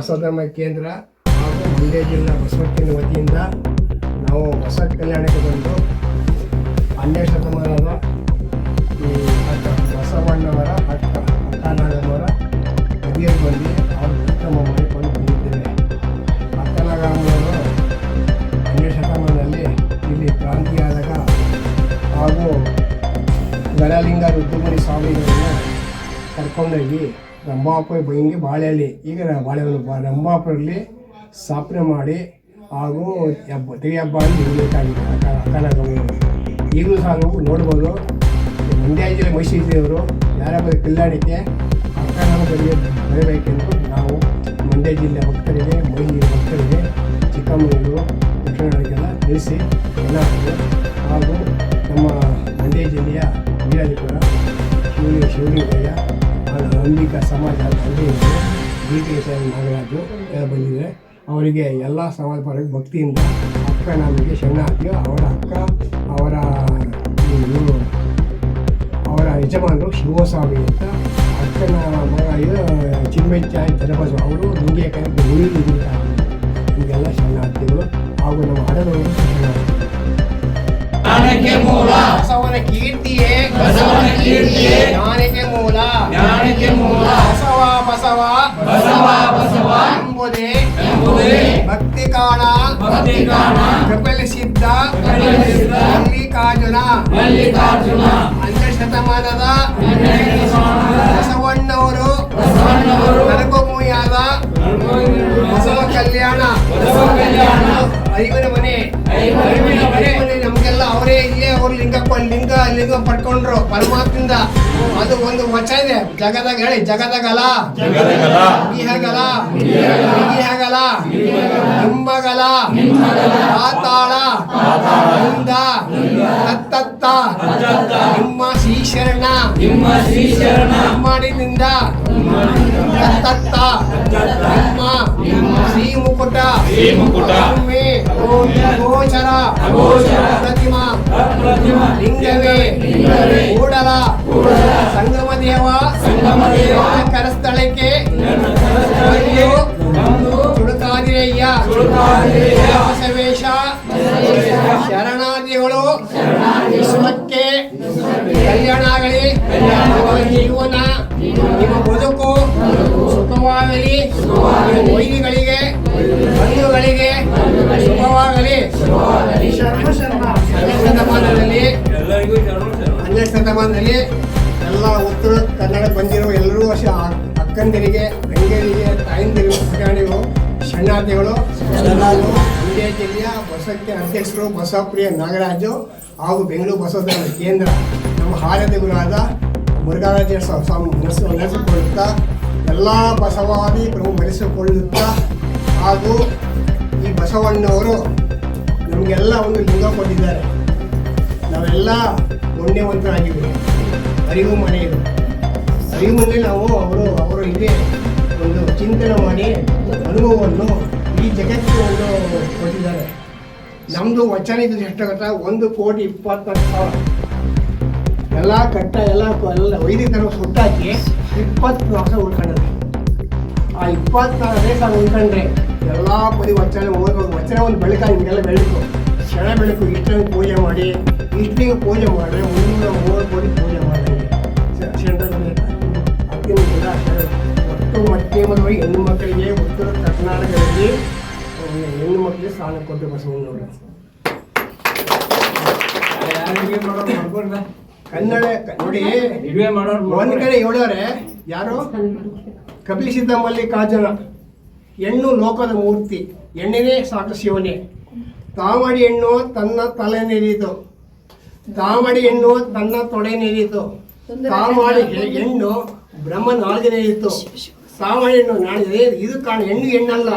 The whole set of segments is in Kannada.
ಬಸವಧರ್ಮ ಕೇಂದ್ರ ಹಾಗೂ ಮಂಡ್ಯ ಜಿಲ್ಲಾ ಬಸವಕ್ಕಿನ ವತಿಯಿಂದ ನಾವು ಹೊಸ ಕಲ್ಯಾಣಕ್ಕೆ ಬಂದು ರಂಭಾಪುರ ಬೈಂಗೆ ಬಾಳೆಹಳ್ಳಿ. ಈಗ ರ- ಬಾಳೆಹಳ್ಳಿ ಬಾ ರಂಭಾಪುರಲ್ಲಿ ಸ್ಥಾಪನೆ ಮಾಡಿ ಹಾಗೂ ಹಬ್ಬ ತೆಗೆ ಹಬ್ಬ ಅಕ್ಕ ಅಕ್ಕನಾಗಮ್ಮನವರು ಈಗಲೂ ಸಹ ನಾವು ನೋಡ್ಬೋದು. ಮಂಡ್ಯ ಜಿಲ್ಲೆ ಮೈಸೂರು ಜಿಲ್ಲೆಯವರು ಯಾರಪ್ಪ ಕಲ್ಯಾಣಕ್ಕೆ ಅಕ್ಕನಾಗ ಬರೆಯ ಬರಬೇಕೆಂದು ನಾವು ಮಂಡ್ಯ ಜಿಲ್ಲೆ ಭಕ್ತರಿಗೆ, ಮೈಸೂರು ಭಕ್ತರಿಗೆ ಚಿಕ್ಕಮಗಳೂರು, ದಕ್ಷಿಣ ತಿಳಿಸಿ ಎಲ್ಲರಿಗೂ ಹಾಗೂ ಅಂಬಿಕಾ ಸಮಾಜ ತಂದೆಯಿಂದ ಡಿ ಟಿ ಎಸ್ ನಾಗರಾಜು ಬಂದಿದ್ದಾರೆ. ಅವರಿಗೆ ಎಲ್ಲ ಸಮಾಜ ಪರ ಭಕ್ತಿಯಿಂದ ಅಕ್ಕ ನಮಗೆ ಶರಣಾರ್ಥಿ ಅವರ ಅಕ್ಕ, ಅವರ ಅವರ ಯಜಮಾನರು ಶಿವಸ್ವಾಮಿ ಅಂತ ಅಕ್ಕನ ಮಗ ಚಿನ್ಮೆಚ್ಚ ಜನಪದ ಅವರು ನಿಮಗೆ ಕೈ ಉಳಿದಿದ್ದ ನಿಮಗೆಲ್ಲ ಶರಣಾರ್ಥಿಗಳು ಹಾಗೂ ನಮ್ಮ ಹಡದವರು ಶರಣಾರ್ಥಿ ಜ್ಞಾನಕ್ಕೆ ಮೂಲ. ಬಸವನ ಕೀರ್ತಿಯೇ ಬಸವನ ಕೀರ್ತಿಯೇ ಜ್ಞಾನಕ್ಕೆ ಮೂಲ. ಜ್ಞಾನಕ್ಕೆ ಮೂಲ. ಬಸವ ಬಸವ. ಬಸವ ಬಸವ. ಎಂಬುದೇ ಎಂಬುದೇ ಭಕ್ತಿ ಕಾಣ. ಭಕ್ತಿ ಕಾಣ. ಕಪಿಲ ಸಿದ್ಧ. ಮಲ್ಲಿಕಾರ್ಜುನ. ಮಲ್ಲಿಕಾರ್ಜುನ. ಹನ್ನೆರಡು ಶತಮಾನದ ಬಸವಣ್ಣವರು. ಬಸವಣ್ಣವರು. ನರಕಭೂಮಿಯಾದ ಬಸವ ಕಲ್ಯಾಣ. ಬಸವ ಕಲ್ಯಾಣ. ಐವನ ಮನೆ ಐವನ ಮನೆ. ಮನೆ ನಮಗೆಲ್ಲ ಅವರೇ ಲಿಂಗ ಲಿಂಗ ಲಿಂಗ ಪಡ್ಕೊಂಡ್ರು ಪರಮಾತ್ಮಿಂದ ಅದು ಒಂದು ವಚನ ಇದೆ. ಜಗದಾಗ ಹೇಳಿ ಜಗದಗಲ. ಇಹಗಲ ಇಹಗಲ ನಿಮ್ಮಗಲ ಪಾತಾಳ. ನಿಂದ ತತ್ತತ್ತ ನಿಮ್ಮ ಶ್ರೀಶರಣ. ನಿಮ್ಮ ಶ್ರೀ ಶರಣ ಮಾಡಿನಿಂದ ತತ್ತತ್ತ ನಿಮ್ಮ ಶ್ರೀ ಮುಕುಟ. ಶ್ರೀ ಮುಕುಟ. ಭೂಮಿ ಗೋಚರ. ಪ್ರತಿಮಾ. ಲಿಂಗವೇ ಕೂಡಲ ಸಂಗಮ ದೇವ ತುಳುಕಾದಿರಯ್ಯ. ತುಳುಕಾದಿರಯ್ಯ. ಬಸವೇಶ. ಶರಣಾದಿಗಳು. ವಿಶ್ವಕ್ಕೆ. ಕಲ್ಯಾಣ ಆಗಲಿ ಜೀವನ ನಿಮ್ಮ ಬದುಕು. ಸುಖವಾಗಲಿ ನಿಮ್ಮ ವೈರಿಗಳಿಗೆ ಬಂಧುಗಳಿಗೆ ಶುಭವಾಗಲಿ. ಶತಮಾನದಲ್ಲಿ ಹನ್ನೆರಡು ಶತಮಾನದಲ್ಲಿ ಎಲ್ಲ ಉತ್ತರ ಕನ್ನಡ ಬಂದಿರೋ ಎಲ್ಲರೂ ಅಷ್ಟೇ ಅಕ್ಕಂದಿರಿಗೆ, ತಂಗಿಯರಿಗೆ ತಾಯಂದಿರು ಪುಟಾಣಿಗಳು ಶರಣಾರ್ಥಿಗಳು ಮಂಡ್ಯ ಜಿಲ್ಲೆಯ ಬಸಕ್ಕೆ ಅಧ್ಯಕ್ಷರು ಬಸವಪ್ರಿಯ ನಾಗರಾಜು ಹಾಗೂ ಬೆಂಗಳೂರು ಬಸವದ ಕೇಂದ್ರ ನಮ್ಮ ಹಾರದಿ ಗುರುವಾದ ಮುರುಘಾರಾಜ ಸ್ವ- ಸ್ವಾಮಿ ನಡೆಸ ನಡೆಸಿಕೊಳ್ಳುತ್ತಾ ಎಲ್ಲ ಬಸವಾದಿ ಪ್ರಭು ಬೆಳೆಸಿಕೊಳ್ಳುತ್ತಾ ಹಾಗೂ ಈ ಬಸವಣ್ಣವರು ನಮಗೆಲ್ಲ ಒಂದು ಲಿಂಗ ಕೊಟ್ಟಿದ್ದಾರೆ. ನಾವೆಲ್ಲ ಪುಣ್ಯವಂತರಾಗಿದ್ದೀವಿ. ಅರಿವು ಮನೆ ಇದು ಅರಿವು ನಾವು ಅವರು ಅವರು ಇಲ್ಲಿ ಒಂದು ಚಿಂತನೆ ಮಾಡಿ ಅನುಭವವನ್ನು ಈ ಜಗತ್ತಿಗೆ ಒಂದು ಕೊಟ್ಟಿದ್ದಾರೆ. ನಮ್ಮದು ವಚನ ಎಷ್ಟು ಗೊತ್ತಾ ಒಂದು ಕೋಟಿ ಇಪ್ಪತ್ನಾಲ್ಕು ಸಾವಿರ. ಎಲ್ಲ ಕಟ್ಟ ಎಲ್ಲ ಎಲ್ಲ ವೈದಿಕರು ಸುಟ್ಟಾಕಿ ಇಪ್ಪತ್ತು ವರ್ಷ ಉಳ್ಕೊಂಡ್ರೆ. ಆ ಇಪ್ಪತ್ನಾಲ್ಕನೇ ಸಾವಿರ ಉಳ್ಕೊಂಡ್ರೆ ಎಲ್ಲ ಪರಿ ವಚನ ಓದೋದು ವಚನ ಒಂದು ಬೆಳಕ ಹಿಂಗೆಲ್ಲ ಬೆಳಕು. ಕ್ಷಣ ಬೆಳಕು ಇಷ್ಟಂಗೆ ಪೂಜೆ ಮಾಡಿ, ಇಷ್ಟಿಗೆ ಪೂಜೆ ಮಾಡಿದ್ರೆ ಮುಂದಿನ ಮೂರು ಕೋಟಿ ಪೂಜೆ ಮಾಡಿ ಒಟ್ಟು ಮಧ್ಯಮದವರೆಗೆ ಹೆಣ್ಣು ಮಕ್ಕಳಿಗೆ ಉತ್ತರ ಕರ್ನಾಟಕದಲ್ಲಿ ಒಂದು ಹೆಣ್ಣು ಮಕ್ಕಳಿಗೆ ಸ್ಥಾನ ಕೊಟ್ಟು ಬಸವಣ್ಣವರು. ಯಾರಿಗೆ ಮಾಡೋದು ನೋಡಿ ಇದುವೇ ನೋಡಿ ಒಂದ್ ಕಡೆ ಹೇಳೋರೆ ಯಾರು? ಕಪಿಲ್ ಸಿದ್ಧ ಮಲ್ಲಿಕಾರ್ಜುನ ಹೆಣ್ಣು ಲೋಕದ ಮೂರ್ತಿ. ಹೆಣ್ಣಿನೇ ಸಾಕು ಶಿವನೇ. ತಾಮಡಿ ಹೆಣ್ಣು ತನ್ನ ತಲೆ ನೆರೀತು ತಾಮಡಿ ಹೆಣ್ಣು ತನ್ನ ತೊಡೆ ನೆರೀತು ತಾಮಡಿ ಹೆಣ್ಣು ಬ್ರಹ್ಮ ನಾಲ್ಗೆ ನೆರೀತು ತಾಮಡಿ ಹೆಣ್ಣು ನಾಳೆ ಇದು ಕಾಣ ಹೆಣ್ಣು ಹೆಣ್ಣಲ್ಲ.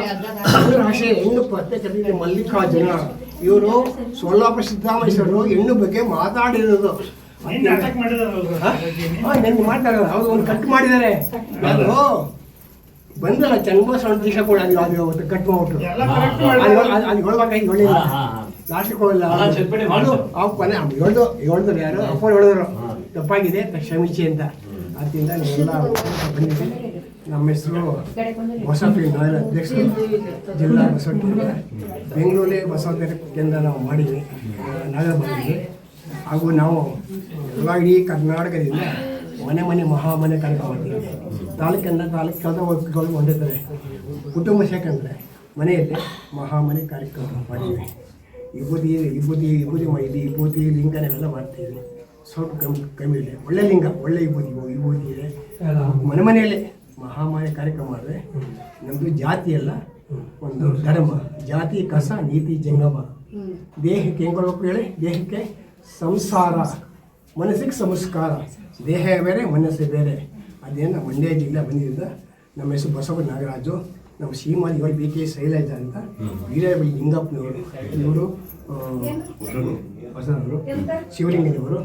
ಹೆಣ್ಣು ರಾಶಿ ಹೆಣ್ಣು ಪತ್ತೆ ಮಲ್ಲಿಕಾರ್ಜುನ. ಇವರು ಸೋಲಾಪುರ ಸಿದ್ದರಾಮೇಶ್ವರರು ಹೆಣ್ಣು ಬಗ್ಗೆ ಮಾತಾಡಿರೋದು. ನೆನ್ನೆ ಮಾತಾಡೋದು ಹೌದು ಒಂದು ಕಟ್ ಮಾಡಿದ್ದಾರೆ. ಅದು ಬಂದಲ್ಲ ಚನ್ನಬಸವಣ್ಣ ದಿವಸ ಕೂಡ ಅಲ್ಲಿ ಅದು ಅವತ್ತು ಕಟ್ ಮಾಡ್ಬಿಟ್ಟು ಅಲ್ಲಿ ಅದು ಹೇಳ್ಬೇಕಾಗಿ ಹೇಳಿಲ್ಲ ಲಾಸ್ಟಿಗೆ ಹೋಗಿಲ್ಲ. ಹಾ, ಚಟ್ಪಟಿ ಅದು ಮಾಡ್ಸು. ಅವ್ ಕೊನೆ ಹೇಳ್ದು ಹೇಳಿದ್ರು ಯಾರು? ಅಪ್ಪ ಹೇಳಿದ್ರು ತಪ್ಪಾಗಿದೆ ಕ್ಷಮಿಸಿ ಅಂತ. ಅದರಿಂದ ನೀವೆಲ್ಲ ಬಂದಿದೆ ನಮ್ಮ ಹೆಸರು ಹೊಸಪಿ ಅಧ್ಯಕ್ಷ ಅಧ್ಯಕ್ಷರು ಜಿಲ್ಲಾ ಬಸವಣ್ಣ ಬೆಂಗಳೂರೇ ಬಸವ ಕೇಂದ್ರ ನಾವು ಮಾಡಿದ್ವಿ. ನಗರ ಬಂದಿದ್ವಿ. ಹಾಗೂ ನಾವು ಇಡೀ ಕರ್ನಾಟಕದಿಂದ ಮನೆ ಮನೆ ಮಹಾಮನೆ ಕಾರ್ಯಕ್ರಮ ಮಾಡ್ತೀವಿ ತಾಲೂಕಿಂದ ತಾಲೂಕು ಕೆಲಸ ಹೊಂದಿದ್ದಾರೆ ಕುಟುಂಬ ಸೇಕಂದ್ರೆ ಮನೆಯಲ್ಲಿ ಮಹಾಮನೆ ಕಾರ್ಯಕ್ರಮ ಮಾಡ್ತೀವಿ. ವಿಭೂತಿ ವಿಭೂತಿ ವಿಭೂತಿ ಇದು ವಿಭೂತಿ ಲಿಂಗನೆಲ್ಲ ಮಾಡ್ತೀವಿ. ಸ್ವಲ್ಪ ಕಮ್ಮಿ ಕಮ್ಮಿ ಇದೆ. ಒಳ್ಳೆ ಲಿಂಗ, ಒಳ್ಳೆ ವಿಭೂತಿ ವಿಭೂತಿ ಇದೆ. ಮನೆ ಮನೆಯಲ್ಲೇ ಮಹಾಮನೆ ಕಾರ್ಯಕ್ರಮ ಮಾಡಿದ್ರೆ ನಮ್ಮದು ಜಾತಿ ಅಲ್ಲ ಒಂದು ಧರ್ಮ. ಜಾತಿ, ಕಸ, ನೀತಿ, ಜಂಗಮ. ದೇಹಕ್ಕೆ ಹೆಂಗ್ ಕೊಡ್ಬೇಕು ಹೇಳಿ? ದೇಹಕ್ಕೆ ಸಂಸಾರ, ಮನಸ್ಸಿಗೆ ಸಂಸ್ಕಾರ, ದೇಹ ಬೇರೆ, ಮನಸ್ಸೇ ಬೇರೆ. ಅದೇನು ಮಂಡ್ಯ ಜಿಲ್ಲೆ ಬಂದಿದ್ದ ನಮ್ಮ ಹೆಸರು ಬಸವ ನಾಗರಾಜು. ನಮ್ಮ ಶ್ರೀಮಾನ್ ಇವರು ಬಿ ಕೆ ಶೈಲಜ ಅಂತ. ವೀರಬಿ ಲಿಂಗಪ್ಪನವರು. ಇವರು ಬಸವರು ಶಿವಲಿಂಗದವರು.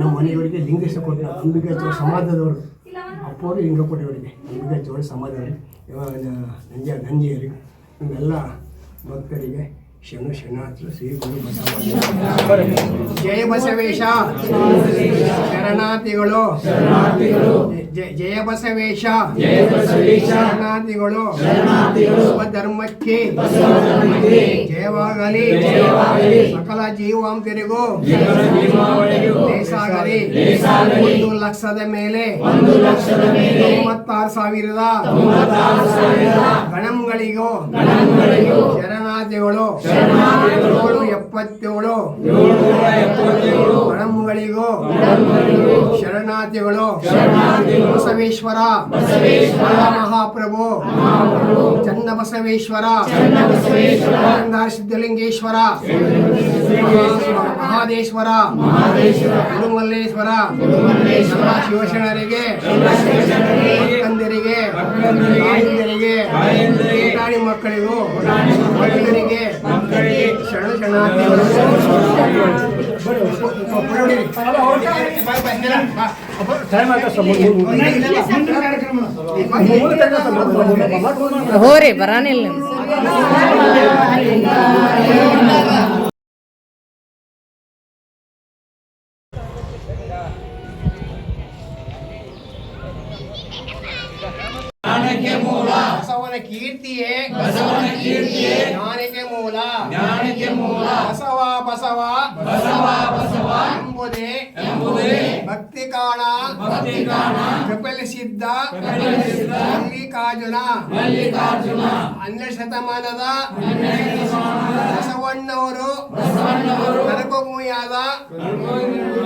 ನಮ್ಮ ಮನೆಯವರಿಗೆ ಲಿಂಗೇಶ ಕೊಟ್ಟ ಚೌಡ ಸಮಾಜದವರು. ಅಪ್ಪವರು ಲಿಂಗ ಕೊಟ್ಟವರಿಗೆ ಅಂಬಿಕಾಚೋಳ ಸಮಾಜದವರಿಗೆ ಇವಾಗ ನಂಜ ನಂಜಿಯರಿಗೆ ಇವೆಲ್ಲ ಭಕ್ತರಿಗೆ ಶನು ಶನಾಥರು ಶ್ರೀ ಗುರು ಜಯ ಬಸವೇಶ. ಶರಣಾರ್ಥಿಗಳು. ಜಯ- ಜಯ ಬಸವೇಶ. ಶರಣಾರ್ಥಿಗಳು. ಧರ್ಮಕ್ಕೆ ಜಯವಾಗಲಿ. ಸಕಲ ಜೀವಾಂತರಿಗೂ. ಲೇಸಾಗಲಿ ಒಂದು ಲಕ್ಷದ ಮೇಲೆ. ತೊಂಬತ್ತಾರು ಸಾವಿರದ. ಗಣಂಗಳಿಗೂ. ಶರಣಾರ್ಥಿಗಳು ಏಳು ಎಪ್ಪತ್ತೇಳು ಗಣಂಗಳಿಗೂ ಶರಣಾದಿಗಳು. ಬಸವೇಶ್ವರ. ಮಹಾಪ್ರಭು. ಚನ್ನ ಬಸವೇಶ್ವರ ಸಿದ್ಧಲಿಂಗೇಶ್ವರ. ಮಹಾದೇಶ್ವರ. ಹನುಮಲ್ಲೇಶ್ವರ ಶಿವಶರಣರಿಗೆ. ತಾಯಿಂದರಿಗೆ ಪುಟಾಣಿ ಮಕ್ಕಳಿಗೂ ಮಕ್ಕಳಿಗೆ ಶರಣ ಶರಣಾರ್ಥಿಗಳು ಹೋರಿ ಬರಾನಿಲ್ಲ ಸಿದ್ಧ ಮಲ್ಲಿಕಾರ್ಜುನ. ಮಲ್ಲಿಕಾರ್ಜುನ. ಅನ್ಯ ಶತಮಾನದ ಬಸವಣ್ಣವರು. ಬಸವಣ್ಣವರು. ನರಕಭೂಮಿಯಾದ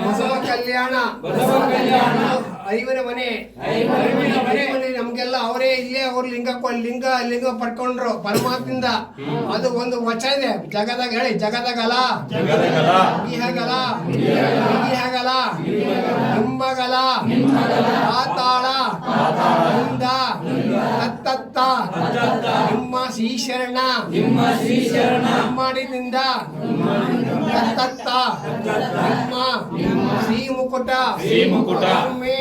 ಬಸವ ಕಲ್ಯಾಣ. ಬಸವ ಕಲ್ಯಾಣ. ಐವನ ಮನೆ. ಮನೆ. ನಮ್ಗೆಲ್ಲ ಅವರೇ ಇಲ್ಲೇ ಅವ್ರ ಲಿಂಗ ಲಿಂಗ ಲಿಂಗ ಪಡ್ಕೊಂಡ್ರು ಪರಮಾತ್ಮಿಂದ ಅದು ಒಂದು ವಚ ಇದೆ. ಜಗದಾಗ ಹೇಳಿ ಜಗದಗಲ. ಇಹಗಲ ಇಹಗಲ ನಿಮ್ಮಗಲ ಪಾತಾಳ. ಮುಂದ. ತತ್ತತ್ತ ನಿಮ್ಮ ಶ್ರೀ ಶರಣ ನಿಮ್ಮ ಶ್ರೀ ಶರಣ ಮಾಡಿದಿಂದ ಅತ್ತತ್ತ ನಿಮ್ಮ ಶ್ರೀ ಮುಕುಟ ಶ್ರೀ ಮುಕುಟ ಒಮ್ಮೆ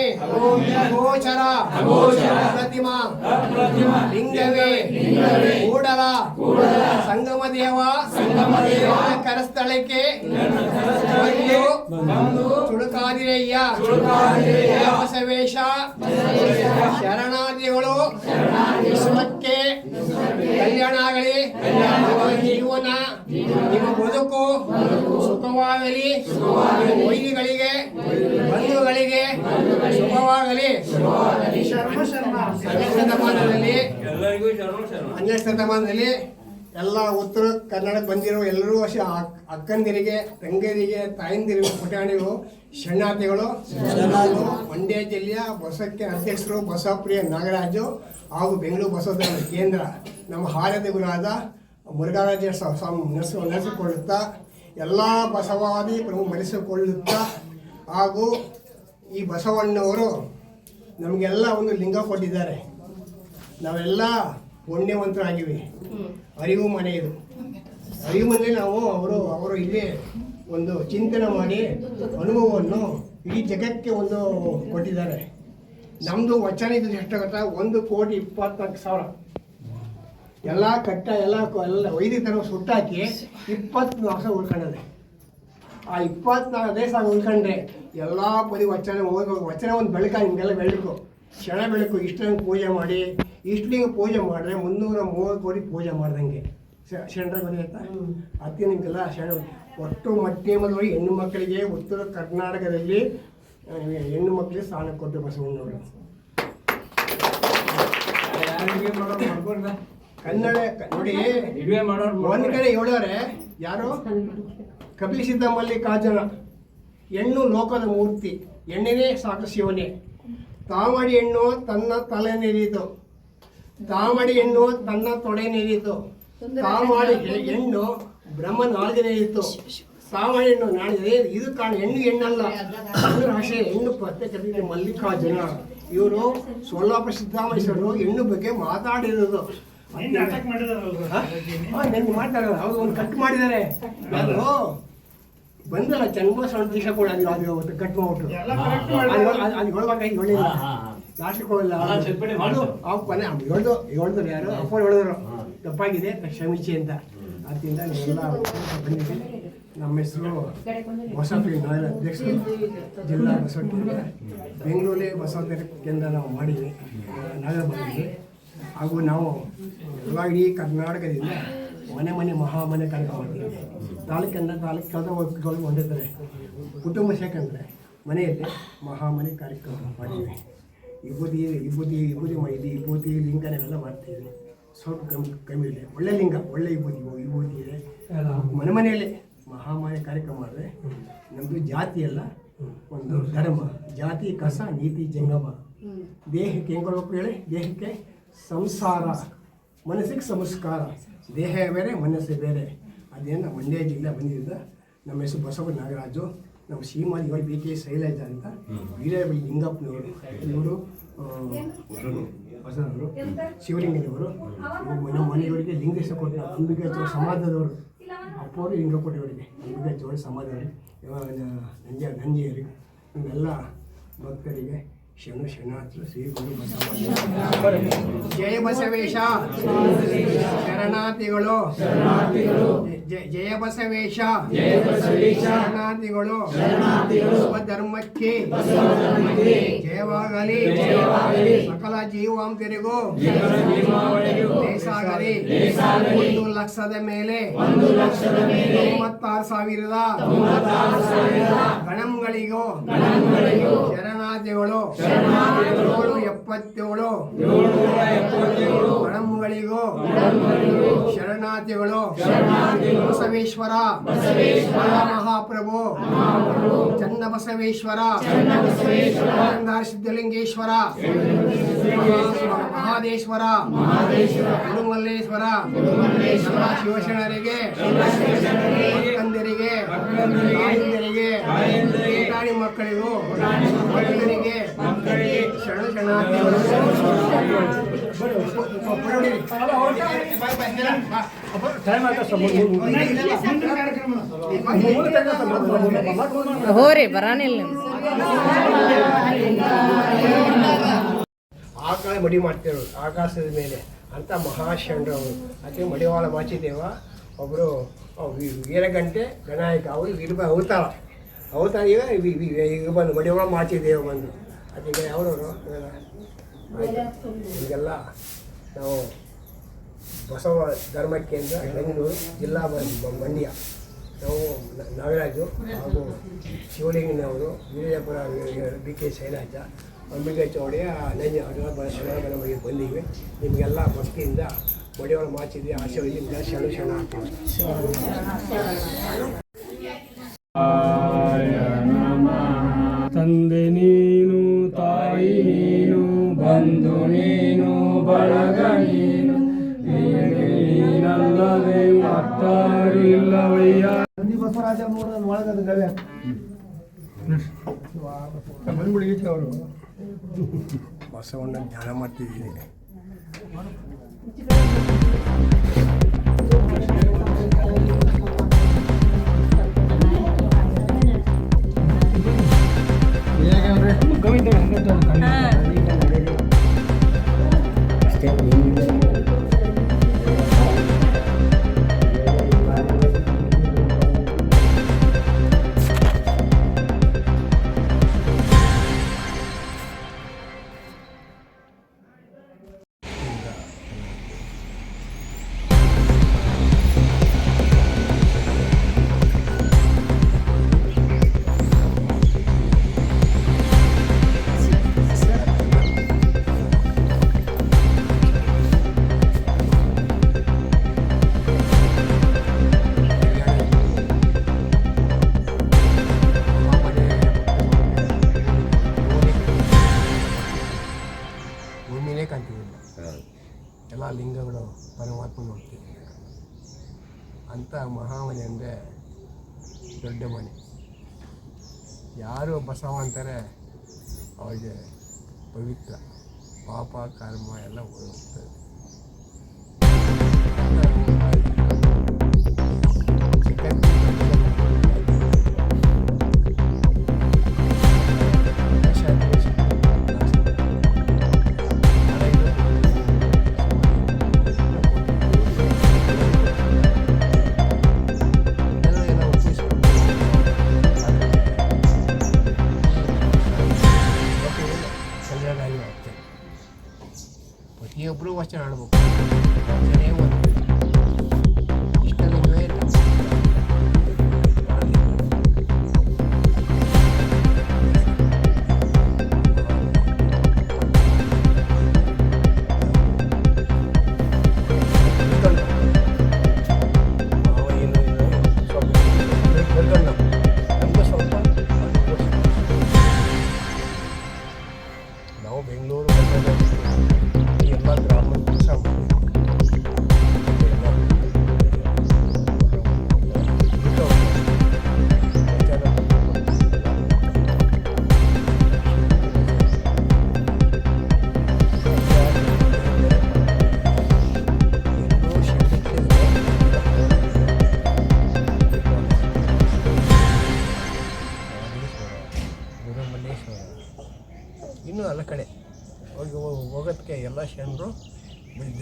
ಗೋಚರ ಗೋಚರ ಪ್ರತಿಮಾ ಪ್ರತಿಮಾ ಲಿಂಗವೇ. ಕೂಡಲ. ಸಂಗಮ ದೇವ ಸಂಗಮ ದೇವ ಕರಸ್ಥಳಕ್ಕೆ ಬಂದು ತುಳುಕಾದಿರಯ್ಯ. ತುಳುಕಾದಿರಯ್ಯ. ಬಸವೇಶ. ಶರಣಾದಿಗಳು. ವಿಶ್ವಕ್ಕೆ ಕಲ್ಯಾಣ ಆಗಲಿ ಜೀವನ. ನಿಮ್ಮ ಬದುಕು. ಸುಖವಾಗಲಿ. ಮೈಲಿಗಳಿಗೆ ವೈರಿಗಳಿಗೆ ಬಂಧುಗಳಿಗೆ. ಶುಭವಾಗಲಿ. ಶರಣ ಶತಮಾನದಲ್ಲಿ ಹನ್ನೆರಡು ಶತಮಾನದಲ್ಲಿ. ಎಲ್ಲ ಉತ್ತರ ಕರ್ನಾಟಕ ಬಂದಿರೋ ಎಲ್ಲರೂ ಅಷ್ಟೇ ಅಕ್- ಅಕ್ಕಂದಿರಿಗೆ, ತಂಗಿಯರಿಗೆ, ತಾಯಂದಿರಿಗೆ ಪುಟಾಣಿಗಳು ಶರಣಾರ್ಥಿಗಳು ಮಂಡ್ಯ ಜಿಲ್ಲೆಯ ಬಸಕ್ಕೆ ಅಧ್ಯಕ್ಷರು ಬಸವಪ್ರಿಯ ನಾಗರಾಜು ಹಾಗೂ ಬೆಂಗಳೂರು ಬಸವ ಕೇಂದ್ರ ನಮ್ಮ ಹಾರದ ಗುರುವಾದ ಮುರುಘರಾಜ ಸ್ವಾಮಿ ನಡೆಸಿಕೊಳ್ಳುತ್ತಾ ಎಲ್ಲ ಬಸವಾದಿ ಪ್ರಮುಖ ಮರೆಸಿಕೊಳ್ಳುತ್ತಾ ಹಾಗೂ ಈ ಬಸವಣ್ಣವರು ನಮಗೆಲ್ಲ ಒಂದು ಲಿಂಗ ಕೊಟ್ಟಿದ್ದಾರೆ. ನಾವೆಲ್ಲ ಪುಣ್ಯವಂತರಾಗಿವೆ. ಅರಿವು ಮನೆ ಇದು ಅರಿವು ಮನೆ ನಾವು ಅವರು ಅವರು ಇಲ್ಲಿ ಒಂದು ಚಿಂತನೆ ಮಾಡಿ ಅನುಭವವನ್ನು ಇಡೀ ಜಗಕ್ಕೆ ಒಂದು ಕೊಟ್ಟಿದ್ದಾರೆ. ನಮ್ಮದು ವಚನ ಇದ್ದು ಎಷ್ಟು ಗೊತ್ತಾ? ಒಂದು ಕೋಟಿ ಇಪ್ಪತ್ನಾಲ್ಕು ಸಾವಿರ. ಎಲ್ಲ ಕಟ್ಟ ಎಲ್ಲ ಎಲ್ಲ ವೈದ್ಯತನ ಸುಟ್ಟಾಕಿ ಇಪ್ಪತ್ನಾಲ್ಕು ಸಾವಿರ ಉಳ್ಕೊಂಡದೆ ಆ ಇಪ್ಪತ್ನಾಲ್ಕು ದೇಶ ಉಳ್ಕೊಂಡ್ರೆ ಎಲ್ಲ ಪದಿ ವಚನ ಓದ್ಬೇಕು ವಚನ ಒಂದು ಬೆಳಕ ಹಿಂಗೆಲ್ಲ ಬೆಳಕು. ಕ್ಷಣ ಬೆಳಕು ಇಷ್ಟೊಂದು ಪೂಜೆ ಮಾಡಿ ಇಷ್ಟಲಿಂಗ ಪೂಜೆ ಮಾಡಿದ್ರೆ ಮುನ್ನೂರ ಮೂವತ್ತು ಕೋಟಿ ಪೂಜೆ ಮಾಡ್ದಂಗೆ. ಶರಣರ ಗೊತ್ತಾಯ್ತಾ ಅದಕ್ಕೆ ನಿಮಗೆಲ್ಲ ಶರಣ ಒಟ್ಟು ಮಟ್ಟಿ ಮೊದಲು ಹೆಣ್ಣು ಮಕ್ಕಳಿಗೆ ಉತ್ತರ ಕರ್ನಾಟಕದಲ್ಲಿ ಹೆಣ್ಣು ಮಕ್ಕಳಿಗೆ ಸ್ಥಾನ ಕೊಟ್ಟು ಬಸವಣ್ಣವರು ಕನ್ನಡ ನೋಡಿ. ಒಂದ್ ಕಡೆ ಹೇಳೋರೆ ಯಾರು? ಕಪಿಲ್ ಸಿದ್ಧ ಮಲ್ಲಿಕಾರ್ಜುನ ಹೆಣ್ಣು ಲೋಕದ ಮೂರ್ತಿ. ಹೆಣ್ಣಿನೇ ಸಾಕು ಶಿವನೇ. ತಾಮಡಿ ಹೆಣ್ಣು ತನ್ನ ತಲೆ ನೆರೀತು ತಾಮಡಿ ಹೆಣ್ಣು ತನ್ನ ತೊಡೆ ನೀಡಿತು. ತಾಮಡಿ ಹೆಣ್ಣು. ಬ್ರಹ್ಮ ಆಳ್ಗೆನೆ ಇತ್ತು ತಾಮಡಿ ಹೆಣ್ಣು ನಾಳೆ ಇದು ಕಾರಣ ಹೆಣ್ಣು ಹೆಣ್ಣಲ್ಲ. ಹೆಣ್ಣು ಭಾಷೆ ಹೆಣ್ಣು ಪ್ರತ್ಯೇಕ ಮಲ್ಲಿಕಾರ್ಜುನ. ಇವರು ಸೋಲಾಪುರ ಸಿದ್ದರಾಮೇಶ್ವರರು ಹೆಣ್ಣು ಬಗ್ಗೆ ಮಾತಾಡಿರೋದು. ಮಾಡ್ತಾರೆ. ಅವ್ರು ಒಂದು ಕಟ್ ಮಾಡಿದ್ದಾರೆ. ಅದು ಬಂದಲ್ಲ ಜನ್ಮಾಷ್ಟಮಿ ದಿವಸ ಕೂಡ ಅದು ಅದು ಕಟ್ ಮಾಡ್ಬಿಟ್ಟು. ಅಲ್ಲಿ ಅದು ಹೇಳ್ಬೇಕಾಗಿ ಹೇಳಿಲ್ಲ ಕೊನೆ ಹೇಳ್ದು ಹೇಳಿದ್ರು ಯಾರು? ಅಪ್ಪ ಹೇಳಿದ್ರು ತಪ್ಪಾಗಿದೆ ಕ್ಷಮಿಸಿ ಅಂತ. ಅದರಿಂದ ನೀವೆಲ್ಲ ಬಂದಿದ್ದೀವಿ ನಮ್ಮ ಹೆಸರು ಬಸವಪಿ ನಾಯಕ ಅಧ್ಯಕ್ಷರು ಜಿಲ್ಲಾ ಬಸವ ಕೇಂದ್ರ ಬೆಂಗಳೂರಲ್ಲಿ ಬಸವ ಕೇಂದ್ರ ನಾವು ಮಾಡಿದ್ವಿ. ನಾಳೆ ಬಂದಿದ್ವಿ. ಹಾಗೂ ನಾವು ಇವಾಗ ಇಡೀ ಕರ್ನಾಟಕದಿಂದ ಮನೆ ಮನೆ ಮಹಾಮನೆ ಕಾರ್ಯಕ್ರಮ ಮಾಡ್ತೀವಿ ತಾಲೂಕಿಂದ ತಾಲೂಕು ಕೆಲಸ ಹೊಂದಿರ್ತಾರೆ ಕುಟುಂಬ ಸೇಕಂದ್ರೆ ಮನೆಯಲ್ಲಿ ಮಹಾಮನೆ ಕಾರ್ಯಕ್ರಮ ಮಾಡಿದ್ವಿ. ವಿಭೂತಿ ವಿಭೂತಿ ವಿಭೂತಿ ಮಾಡಿದ್ವಿ ವಿಭೂತಿ ಲಿಂಗನೆಲ್ಲ ಮಾಡ್ತೀವಿ ಸ್ವಲ್ಪ ಕಮ್ಮಿ ಕಮ್ಮಿ ಇದೆ. ಒಳ್ಳೆ ಲಿಂಗ ಒಳ್ಳೆ ವಿಭೂತಿ ವಿಭೂತಿ ಇದೆ. ಮನೆ ಮನೆಯಲ್ಲೇ ಮಹಾಮಾಯ ಕಾರ್ಯಕ್ರಮ ಮಾಡಿದ್ರೆ ನಮ್ಮದು ಜಾತಿ ಅಲ್ಲ ಒಂದು ಧರ್ಮ. ಜಾತಿ ಕಸ ನೀತಿ ಜಂಗಮ. ದೇಹಕ್ಕೆ ಹೆಂಗೆ ಕೊಡ್ಬೇಕು ಹೇಳಿ? ದೇಹಕ್ಕೆ ಸಂಸಾರ. ಮನಸ್ಸಿಗೆ ಸಂಸ್ಕಾರ. ದೇಹ ಬೇರೆ ಮನಸ್ಸು ಬೇರೆ. ಅದೇನು ಮಂಡ್ಯ ಜಿಲ್ಲೆ ಬಂದಿದ್ದ ನಮ್ಮ ಹೆಸರು ಬಸವ ನಾಗರಾಜು. ನಮ್ಮ ಇವಾಗ ಬಿ ಕೆ ಶೈಲಜ ಅಂತ ವೀರಬಿ ಲಿಂಗಪ್ಪನವರು. ಇವರು ಬಸವರು ಶಿವಲಿಂಗನವರು ಇವ್ರು ನಮ್ಮ ಮನೆಯವರಿಗೆ ಲಿಂಗೇಶ ಕೊಟ್ಟ ಅಂಬಿಕೆ ಅಥವಾ ಸಮಾಜದವರು ಅಪ್ಪವರು ಲಿಂಗ ಕೊಟ್ಟವರಿಗೆ ಅಂಬಿಕೆ ಚೌಡ ಸಮಾಜದವರು ಇವಾಗ ನಂಜ ನಂಜಿಯರಿಗೆ ಇವೆಲ್ಲ ಭಕ್ತರಿಗೆ ಶನು ಶನಾಥರು ಶ್ರೀ ಗುರು ಬಸವ ಜಯ ಬಸವೇಶ. ಶರಣಾರ್ಥಿಗಳು. ಜಯ- ಬಸವೇಶ. ಶರಣಾರ್ಥಿಗಳು. ಜಯವಾಗಲಿ. ಸಕಲ ಜೀವಾಂತರಿಗೂ. ಒಂದು ಲಕ್ಷದ ಮೇಲೆ. ತೊಂಬತ್ತಾರು ಸಾವಿರದ. ಗಣಂಗಳಿಗೂ. ಶರಣಾರ್ಥಿಗಳು ಏಳು ಎಪ್ಪತ್ತೇಳು. ಗಣಂಗಳಿಗೂ ಶರಣಾದಿಗಳು. ಬಸವೇಶ್ವರ. ಮಹಾಪ್ರಭು. ಚನ್ನ ಬಸವೇಶ್ವರ ಅಂಗಾರ ಸಿದ್ಧಲಿಂಗೇಶ್ವರ ಮಹಾದೇಶ್ವರ. ತಿರುಮಲ್ಲೇಶ್ವರ. ಶಿವಶರಣರಿಗೆ. ಭಕ್ತಂದರಿಗೆ. ತಾಯಿಂದರಿಗೆ ಪುಟಾಣಿ ಮಕ್ಕಳಿಗೂ ಪುಟಾಣಿ ಶರಣ हो ಹೋರಿ ಬರಾನಿಲ್ಲ ಆಕಳ ಮಡಿ ಮಾಡ್ತಿರೋರು ಆಕಾಶದ ಮೇಲೆ. ಅಂತ ಮಹಾಶಂಡ್ರವರು ಅದಕ್ಕೆ ಮಡಿವಾಳ ಮಾಚಿದೇವ ಒಬ್ಬರು ವೀರಗಂಟೆ ಗಣಾಯಕ ಅವರು ವೀರ ಅವತಾರ ಅವತಾರ ಈಗ ಈಗ ಬಂದು ಮಡಿವಾಳ ಮಾಡ್ತಿದ್ದೇವೆ ಬಂದು. ಅದಕ್ಕೆ ಅವರವರು ಈಗೆಲ್ಲ ನಾವು ಬಸವ ಧರ್ಮ ಕೇಂದ್ರ ಬೆಂಗಳೂರು ಜಿಲ್ಲಾ ಮಂಡ್ಯ. ನಾವು ನಾಗರಾಜು ಹಾಗೂ ಶಿವಲಿಂಗನವರು ವೀರಪುರ ಬಿ ಕೆ ಶೈಲಾಜ, ಅಂಬಿಕೆ ಚೌಡಿಯ ನಂಜ ಮನೆಗೆ ಬಂದಿವೆ. ನಿಮಗೆಲ್ಲ ಭಕ್ತಿಯಿಂದ ಒಡೆಯವಳ ಮಾಚಿದೆ ಆಶೀರ್ವದಿಸಿದ ಶರಣ ಶರಣ ತಂದೆ ನೀನು ತಾಯಿ ನೀನು ಬಂಧು ನೀನು ಬಳಗ ನೀನು. ನೀನಲ್ಲದೆ ಮತ್ತಾರಿಲ್ಲವಯ್ಯ. ಅವರು. ಬಸವಣ್ಣ ಧ್ಯಾನ ಮಾಡ್ತಿದ್ದೀನಿ. గోవిందం ಬಸವ ಅಂತಾರೆ ಅವರಿಗೆ ಪವಿತ್ರ ಪಾಪ ಕರ್ಮ ಎಲ್ಲ ಹೋಗ್ತದೆ.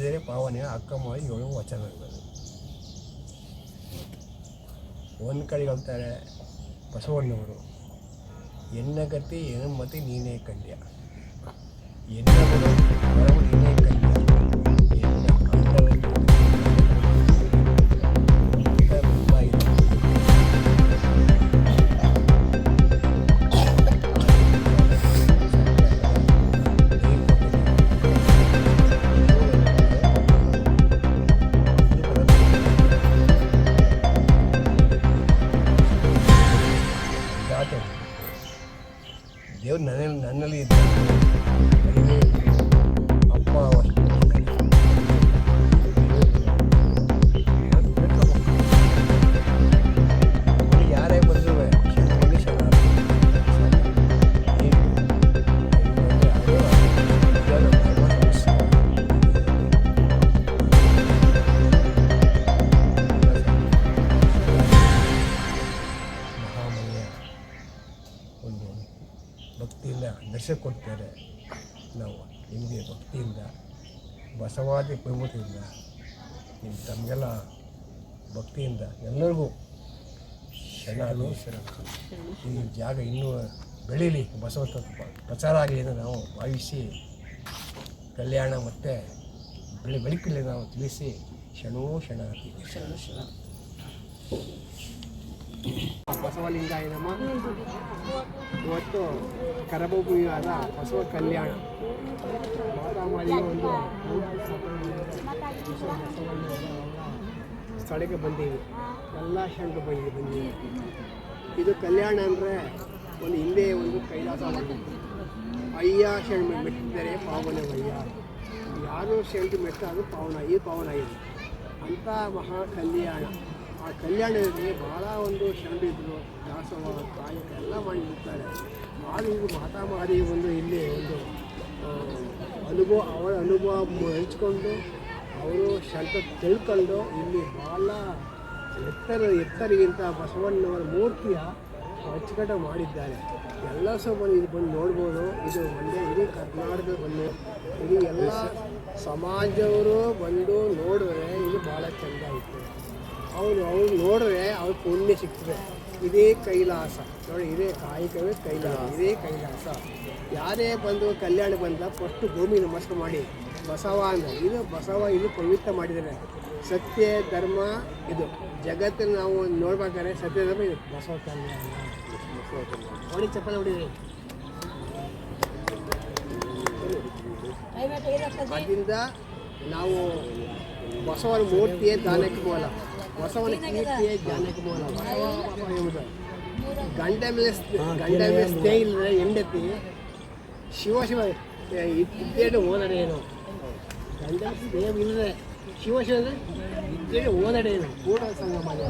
ಬಿದ್ದರೆ ಪಾವನೆ ಅಕ್ಕಮ್ಮ ಏಳು ವಚನಗಳು ಒಂದು ಕಡೆಗೆ ಹೇಳ್ತಾರೆ ಬಸವಣ್ಣವರು ಎನ್ನ ಗತಿ ಎನ್ನ ಮತಿ ನೀನೇ ಕಂಡ್ಯ ಎನ್ನ ಪ್ರಮುಖದಿಂದ ನಿಮ್ಮ ತಮಗೆಲ್ಲ ಭಕ್ತಿಯಿಂದ ಎಲ್ಲರಿಗೂ ಶರಣಾಗು ಈ ಜಾಗ ಇನ್ನೂ ಬೆಳೀಲಿ ಬಸವ ಪ್ರಚಾರ ಆಗಲಿ ಎಂದು ನಾವು ಭಾವಿಸಿ, ಕಲ್ಯಾಣ ಮತ್ತು ಬೆಳೆ ಬೆಳಕಲ್ಲಿ ನಾವು ತಿಳಿಸಿ ಕ್ಷಣವೂ ಶರಣಾರ್ಥಿ ಬಸವಲಿಂಗಾಯ ನಮ ಇವತ್ತು ಕರಭೂಮಿಯಾದ ಬಸವ ಕಲ್ಯಾಣ. ಮಾತಾಮಾರಿಯ ಒಂದು ಸ್ಥಳಕ್ಕೆ ಬಂದೀವಿ. ಎಲ್ಲ ಶರಣರು ಬಂದಿದೆ ಬಂದೀವಿ. ಇದು ಕಲ್ಯಾಣ ಅಂದರೆ ಒಂದು ಹಿಂದೆ ಒಂದು ಕೈಲಾಸ ಅಯ್ಯ ಅಯ್ಯ ಮೆಟ್ಟಿದ್ದರೆ, ಪಾವನೆ ಪಾವನವಯ್ಯ ಯಾರು ಮೆಟ್ಟ ಅದು ಪಾವನ ಈ ಪಾವನ ಆಗಿದೆ ಅಂತ ಮಹಾ ಕಲ್ಯಾಣ. ಆ ಕಲ್ಯಾಣದಲ್ಲಿ ಭಾಳ ಒಂದು ಶರಣರಿದ್ದರು ದಾಸವ ಕಾಯಕ ಎಲ್ಲ ಮಾಡಿರ್ತಾರೆ. ಮಾಡಿ ಇದು ಮಾತಾಮಾರಿ ಒಂದು ಇಲ್ಲಿ ಒಂದು ಅನುಭವ, ಅವರ ಅನುಭವ ಹಂಚ್ಕೊಂಡು, ಅವರು ಶಂತ ತಿಳ್ಕೊಂಡು ಇಲ್ಲಿ ಭಾಳ ಎತ್ತರ, ಎತ್ತರಿಗಿಂತ ಬಸವಣ್ಣವರ ಮೂರ್ತಿಯ ಅಚ್ಚುಕಟ್ಟ ಮಾಡಿದ್ದಾರೆ. ಎಲ್ಲ ಸಹ ಇದು ಬಂದು ನೋಡ್ಬೋದು. ಇದು ಒಂದೇ ಇಡೀ ಕರ್ನಾಟಕದ ಬಂದು, ಇಡೀ ಎಲ್ಲ ಸಮಾಜವರು ಬಂದು ನೋಡಿದ್ರೆ ಇದು ಭಾಳ ಚೆಂದ ಇತ್ತು ಅವರು ಅವ್ರು ನೋಡಿದ್ರೆ ಅವ್ರ ಪುಣ್ಯ ಸಿಗ್ತದೆ ಇದೇ ಕೈಲಾಸ. ನೋಡಿ ಇದೇ ಕಾಯಕವೇ ಕೈಲಾಸ ಇದೇ ಕೈಲಾಸ. ಯಾರೇ ಬಂದು ಕಲ್ಯಾಣ ಬಂದ ಫಸ್ಟು ಭೂಮಿ ನಮಸ್ಕಾರ ಮಾಡಿ. ಬಸವ ಅಂದ್ರೆ ಇದು ಬಸವ ಇದು ಪವಿತ್ರ ಮಾಡಿದ್ದಾರೆ. ಸತ್ಯ ಧರ್ಮ ಇದು. ಜಗತ್ತನ್ನು ನಾವು ನೋಡ್ಬೇಕಾದ್ರೆ ಸತ್ಯ ಧರ್ಮ ಇದು. ಬಸವ ಕಲ್ಯಾಣ. ನೋಡಿ ಚಪ್ಪಲ್ ಹೊಡಿದ್ರಿ ಅದರಿಂದ ನಾವು ಬಸವನ ಮೂರ್ತಿಯೇ ದಾನಕ್ಕೆ ಮೂಲ ಬಸವನ ಕೀರ್ತಿಯೇ ಜ್ಞಾನಕ್ಕೆ ಮೂಲ ಬಸವ ಎಂಬುದು ಗಂಡ ಮೇಲೆ ಗಂಡ ಮೇಲೆ ಸ್ನೇಹ ಇಲ್ಲದೆ ಹೆಂಡತಿ. ಶಿವ ಶಿವ ಇದ್ದೇನು ಓದಡೇನು ಗಂಡ ಸ್ನೇಹ ಇಲ್ಲದೆ ಶಿವ ಶಿವ ಅಂದರೆ ಇದ್ದೇನು ಓದಡೇನು ಕೂಡ ಸಂಘ ಮಾಡಿ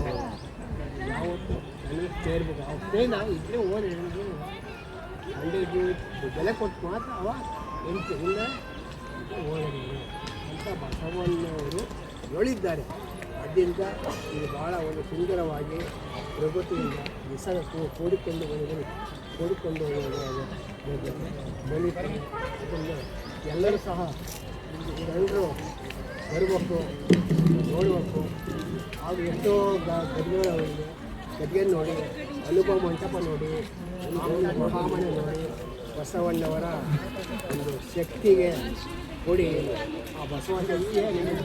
ಯಾವತ್ತು ಗಂಡ ಸೇರ್ಬೇಕು. ಅವ್ರ ಸ್ನೇಹ ಇದ್ರೆ ಓದಡೇನು ಗಂಡ ಇದ್ದು ಬೆಲೆ ಕೊಟ್ಟು ಮಾತ್ರ ಅವ ಹೆಂಡತಿ ಇಲ್ಲ ಓದಡೇನು ಅಂತ ಬಸವಣ್ಣವರು ಹೇಳಿದ್ದಾರೆ. ಅದರಿಂದ ಇದು ಭಾಳ ಒಂದು ಸುಂದರವಾಗಿ ಪ್ರಗತಿಯಿಂದ ಕೂ- ಕೂಡಿಕೊಂಡು ಬಂದಿದೆ. ಕೂಡಿಕೊಂಡು ಬಂದಿತ್ತು ಅದನ್ನು ಎಲ್ಲರೂ ಸಹ ಎಲ್ಲರೂ ಬರಬೇಕು, ನೋಡಬೇಕು. ಹಾಗೂ ಎಷ್ಟೋ ಗದ್ಗೆಗಳವರಿಗೆ ಗದ್ಯ ನೋಡಿ, ಅನುಭವ ಮಂಟಪ ನೋಡಿ, ಮಹಾಮನೆ ನೋಡಿ. ಬಸವಣ್ಣವರ ಒಂದು ಶಕ್ತಿಗೆ ಕೊಡಿ. ಆ ಬಸವಣ್ಣ ಶಕ್ತಿ ಅಂತ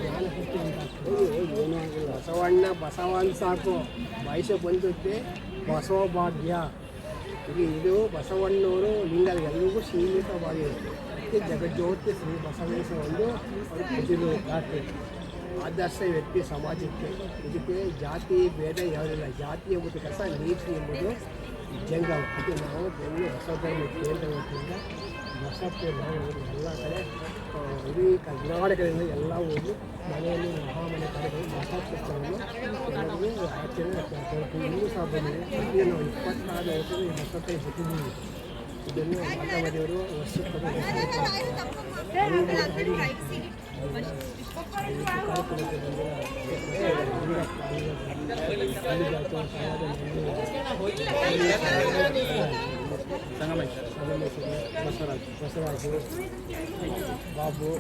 ಬಸವಣ್ಣ ಬಸವ ಸಾಕು. ವಯಸ್ಸು ಬಂದದ್ದೇ ಬಸವ ಭಾಗ್ಯ ಇದು ಬಸವಣ್ಣವರು ಲಿಂಗ ಎಲ್ಲರಿಗೂ ಸೀಮಿತವಾಗಿದೆ ಅದಕ್ಕೆ ಜಗಜ್ಯೋತಿ ಶ್ರೀ ಬಸವೇಶ್ವರ ಒಂದು ಇದು ಜಾತಿ, ಆದರ್ಶ ವ್ಯಕ್ತಿ ಸಮಾಜಕ್ಕೆ. ಇದಕ್ಕೆ ಜಾತಿ ಬೇರೆ ಯಾವುದಿಲ್ಲ. ಜಾತಿ ಎಂಬುದು ಕೆಲಸ ನೀತಿ ಎಂಬುದು ಜಂಗಮ ಇದು ನಾವು ಬೆಂಗಳೂರು ಹೊಸ ಧರ್ಮ ಕೇಂದ್ರ ವತಿಯಿಂದ ಬಸಪ್ಪ ನಾವು ಎಲ್ಲ ಕಡೆ ಇಡೀ ಕರ್ನಾಟಕದಿಂದ ಎಲ್ಲ ಹೋಗಿ ಮನೆಯಲ್ಲಿ ಮಹಾಮನೆ ಕಾರ್ಯಗಳು ಬಸಪ್ಪವನ್ನು ಎಲ್ಲರಿಗೂ ಆಚರಣೆ ಮಾಡ್ತಾರೆ. ಇನ್ನೂ ಸಹ ಬಂದಿದೆ ಇಲ್ಲಿ ನಾವು ಇಪ್ಪತ್ತಾರು ವರ್ಷದ ಬಸಪ್ಪೆ ಬಿಟ್ಟಿದ್ದೀವಿ ಇದನ್ನು ಮಾತಾಡಿದವರು ವರ್ಷಕ್ಕೆ ಬಸವರಾಜ್ ಬಾಬು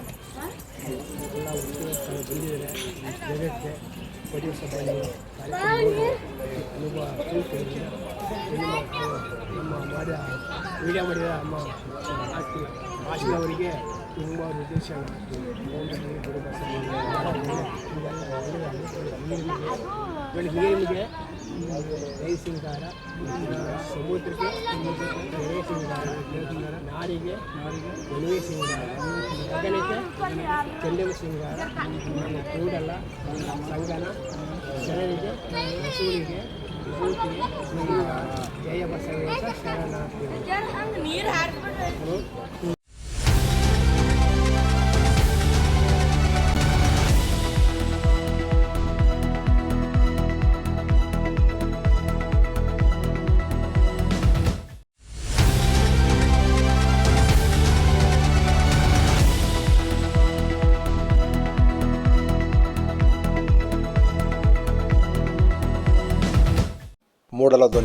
ಎಲ್ಲ ಒಟ್ಟು ಬಂದಿದ್ದಾರೆ ಜಗತ್ತೆ ಕೊಡಿ ಕಾರ್ಯಕ್ರಮ ಅನುಭವ ತಿಳ್ಕೊಂಡಿದ್ದಾರೆ ನಮ್ಮ ಮಾಡಿದ ವೀಡಿಯೋ ಮಾಡಿದ ನಮ್ಮ ಆಶಿ ತುಂಬ ನಿರ್ದೇಶನ ನೀರಿಗೆ ಜೈ ಸಿಂಗಾರ ಸಮುದ್ರಕ್ಕೆ ಜೈ ಸಿಂಗಾರ ನಾರಿಗೆ ಒಣವೆ ಸಿಂಗಾರ ಗಗನಕ್ಕೆ ಚೆಂಡವ ಸಿಂಗಾರ ನಮ್ಮ ಕೂಡಲ ಸಂಗನ ಶರಣರಿಗೆ ರಸೂಲಿಗೆ ವಿಭೂತಿಗೆ ಸಿಂಗಾರ ಜಯ ಬಸವೇಶ ಶರಣಾರ್ಥಿ